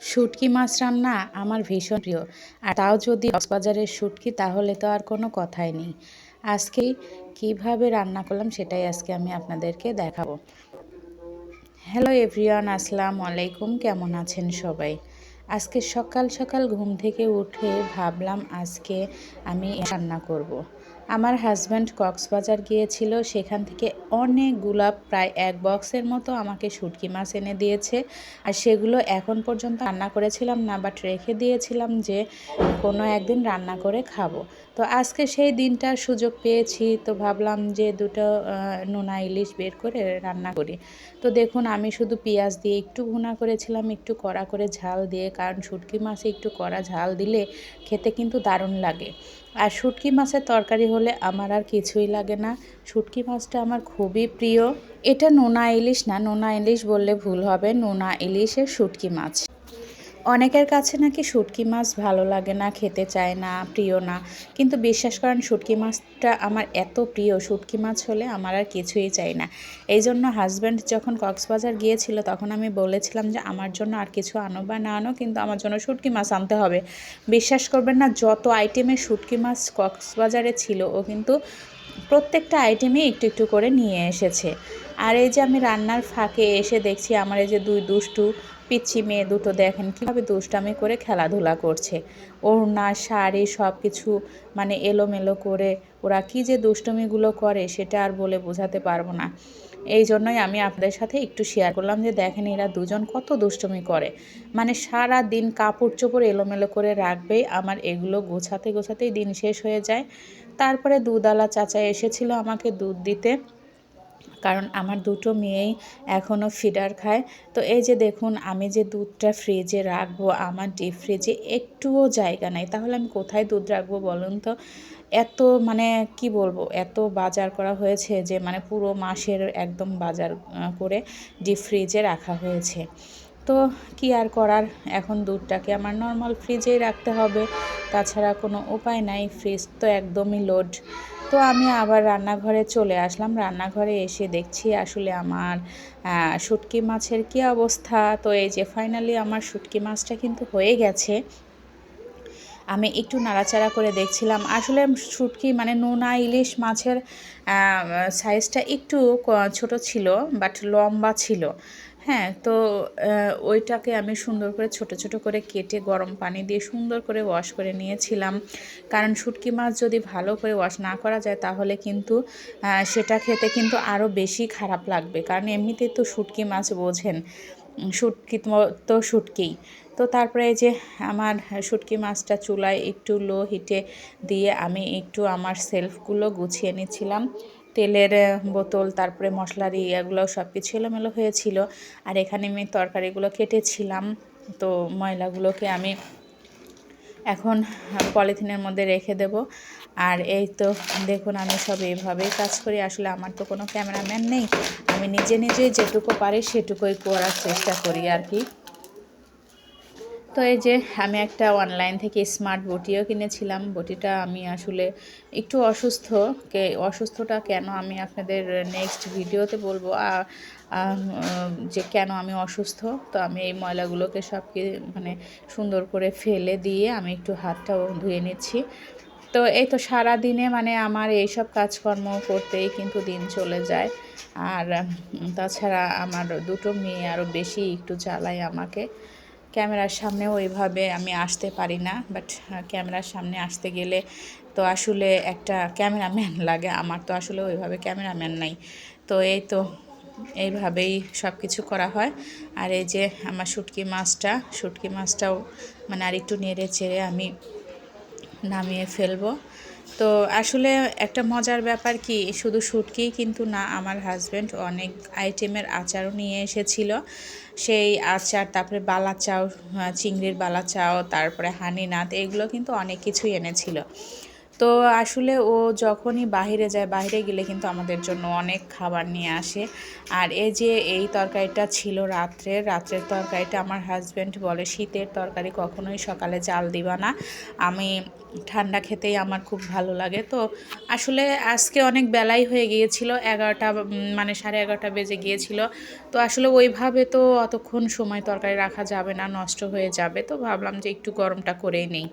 শুটকি মাছ রান্না আমার ভীষণ প্রিয়। আর তাও যদি কক্সবাজারের শুটকি, তাহলে তো আর কোনো কথাই নেই। আজকে কীভাবে রান্না করলাম, সেটাই আজকে আমি আপনাদেরকে দেখাবো। হ্যালো এভরিওয়ান, আসসালামু আলাইকুম। কেমন আছেন সবাই? আজকে সকাল সকাল ঘুম থেকে উঠে ভাবলাম আজকে আমি রান্না করব। আমার হাজব্যান্ড কক্সবাজার গিয়েছিল, সেখান থেকে অনেক অনেকগুলা প্রায় এক বক্সের মতো আমাকে শুটকি মাছ এনে দিয়েছে। আর সেগুলো এখন পর্যন্ত রান্না করেছিলাম না বাট রেখে দিয়েছিলাম যে কোনো একদিন রান্না করে খাব। তো আজকে সেই দিনটার সুযোগ পেয়েছি, তো ভাবলাম যে দুটো নোনা ইলিশ বের করে রান্না করি। তো দেখুন, আমি শুধু পেঁয়াজ দিয়ে একটু ভুনা করেছিলাম, একটু কড়া করে ঝাল দিয়ে, কারণ শুটকি মাছে একটু কড়া ঝাল দিলে খেতে কিন্তু দারুণ লাগে। আর শুটকি মাছের তরকারি হলে আমার আর কিছুই লাগে না। শুটকি মাছটা আমার খুবই প্রিয়। এটা নোনা ইলিশ না, নোনা ইলিশ বললে ভুল হবে, নোনা ইলিশের শুটকি মাছ। অনেকের কাছে নাকি শুটকি মাছ ভালো লাগে না, খেতে চায় না, প্রিয় না। কিন্তু বিশ্বাস করেন, শুটকি মাছটা আমার এত প্রিয়। শুটকি মাছ হলে আমার আর কিছুই চাই না। এই জন্য হাজব্যান্ড যখন কক্সবাজার গিয়েছিল, তখন আমি বলেছিলাম যে, আমার জন্য আর কিছু আনো বা না আনো, কিন্তু আমার জন্য শুটকি মাছ আনতে হবে। বিশ্বাস করবেন না, যত আইটেমের শুটকি মাছ কক্সবাজারে ছিল, ও কিন্তু প্রত্যেকটা আইটেমে একটু একটু করে নিয়ে এসেছে। আর এই যে আমি রান্নার ফাঁকে এসে দেখছি, আমার এই যে দুই দুষ্টু পিচ্ছি মেয়ে দুটো দেখেন কীভাবে দুষ্টামি করে খেলাধুলা করছে। ওড়না শাড়ি সব কিছু মানে এলোমেলো করে ওরা কী যে দুষ্টমিগুলো করে সেটা আর বলে বোঝাতে পারব না। এই জন্যই আমি আপনাদের সাথে একটু শেয়ার করলাম যে দেখেন এরা দুজন কত দুষ্টমি করে। মানে সারা দিন কাপড় চোপড় এলোমেলো করে রাখবে, আমার এগুলো গোছাতে গোছাতেই দিন শেষ হয়ে যায়। তারপরে দুধওয়ালা চাচা এসেছিল আমাকে দুধ দিতে। কারণ আমার দুটো মেয়েই এখনও ফিডার খায়। তো এই যে দেখুন, আমি যে দুধটা ফ্রিজে রাখব, আমার ডিপ ফ্রিজে একটুও জায়গা নাই। তাহলে আমি কোথায় দুধ রাখব বলুন তো? এত মানে কি বলব, এত বাজার করা হয়েছে যে মানে পুরো মাসের একদম বাজার করে ডিপ ফ্রিজে রাখা হয়েছে। তো কি আর করার, এখন দুধটাকে আমার নর্মাল ফ্রিজেই রাখতে হবে। তাছাড়া কোনো উপায় নাই ফ্রিজ তো একদমই লোড তো আমি আবার রান্নাঘরে চলে আসলাম। রান্নাঘরে এসে দেখছি আসলে আমার শুটকি মাছের কী অবস্থা। তো এই যে ফাইনালি আমার শুটকি মাছটা কিন্তু হয়ে গেছে। আমি একটু নাড়াচাড়া করে দেখছিলাম। আসলে শুটকি মানে নোনা ইলিশ মাছের সাইজটা একটু ছোট ছিল বাট লম্বা ছিল। হ্যাঁ তো ওইটাকে আমি সুন্দর করে ছোট ছোট করে কেটে গরম পানি দিয়ে সুন্দর করে ওয়াশ করে নিয়েছিলাম। কারণ শুটকি মাছ যদি ভালো করে ওয়াশ না করা যায়, তাহলে কিন্তু সেটা খেতে কিন্তু আরও বেশি খারাপ লাগবে। কারণ এমনিতেই তো শুটকি মাছ বোঝেন। শুটকি তো শুটকেই। তো তারপরে এই যে আমার শুটকি মাছটা চুলায় একটু লো হিটে দিয়ে আমি একটু আমার সেলফগুলো গুছিয়ে নিচ্ছিলাম। তেলের বোতল, তারপরে মশলার এগুলো সব কিছু এলোমেলো হয়েছিল। আর এখানে আমি তরকারিগুলো কেটেছিলাম। তো ময়লাগুলোকে আমি এখন পলিথিনের মধ্যে রেখে দেব। আর এই তো দেখুন আমি সব এইভাবেই কাজ করি। আসলে আমার তো কোনো ক্যামেরাম্যান নেই। আমি নিজে নিজে যেটুকু পারি সেটুকুই করার চেষ্টা করি আর কি। তো এই যে আমি একটা অনলাইন থেকে স্মার্ট বটিও কিনেছিলাম। বটিটা আমি আসলে একটু অসুস্থ। কে, অসুস্থটা কেন আমি আপনাদের নেক্সট ভিডিওতে বলব? যে কেন আমি অসুস্থ? তো আমি এই ময়লাগুলোকে সবকে মানে সুন্দর করে ফেলে দিয়ে আমি একটু হাতটাও ধুয়ে নিচ্ছি। তো এই তো সারা দিনে মানে আমার এইসব কাজকর্ম করতেই কিন্তু দিন চলে যায়। আর তাছাড়া আমার দুটো মেয়ে আরও বেশি একটু চালায় আমাকে। ক্যামেরার সামনেও ওইভাবে আমি আসতে পারি না বাট ক্যামেরার সামনে আসতে গেলে তো আসলে একটা ক্যামেরাম্যান লাগে, আমার তো আসলে ওইভাবে ক্যামেরাম্যান নাই। তো এই তো, এইভাবেই সব কিছু করা হয়। আর এই যে আমার শুটকি মাছটা, শুটকি মাছটাও মানে আর একটু নেড়ে চেড়ে আমি নামিয়ে ফেলব। তো আসলে একটা মজার ব্যাপার কি, শুধু শুটকি কিন্তু না, আমার হাজব্যান্ড অনেক আইটেমের আচারও নিয়ে এসেছিল। সেই আচার, তারপরে বালা চাও চিংড়ির বালা চাও তারপরে হানিনাথ এগুলো কিন্তু অনেক কিছুই এনেছিল। তো আসলে ও যখনই বাইরে যায় বাইরে গেলে কিন্তু আমাদের জন্য অনেক খাবার নিয়ে আসে। আর এই যে এই তরকারিটা ছিল রাত্রে, রাত্রের তরকারিটা আমার হাজব্যান্ড বলে, শীতের তরকারি কখনোই সকালে জাল দিবা না। আমি ঠান্ডা খেতেই আমার খুব ভালো লাগে। তো আসলে আজকে অনেক বেলাই হয়ে গিয়েছিল, এগারোটা মানে সাড়ে এগারোটা বেজে গিয়েছিল। তো আসলে ওইভাবে তো অতক্ষণ সময় তরকারি রাখা যাবে না, নষ্ট হয়ে যাবে। তো ভাবলাম যে একটু গরমটা করেই নেই।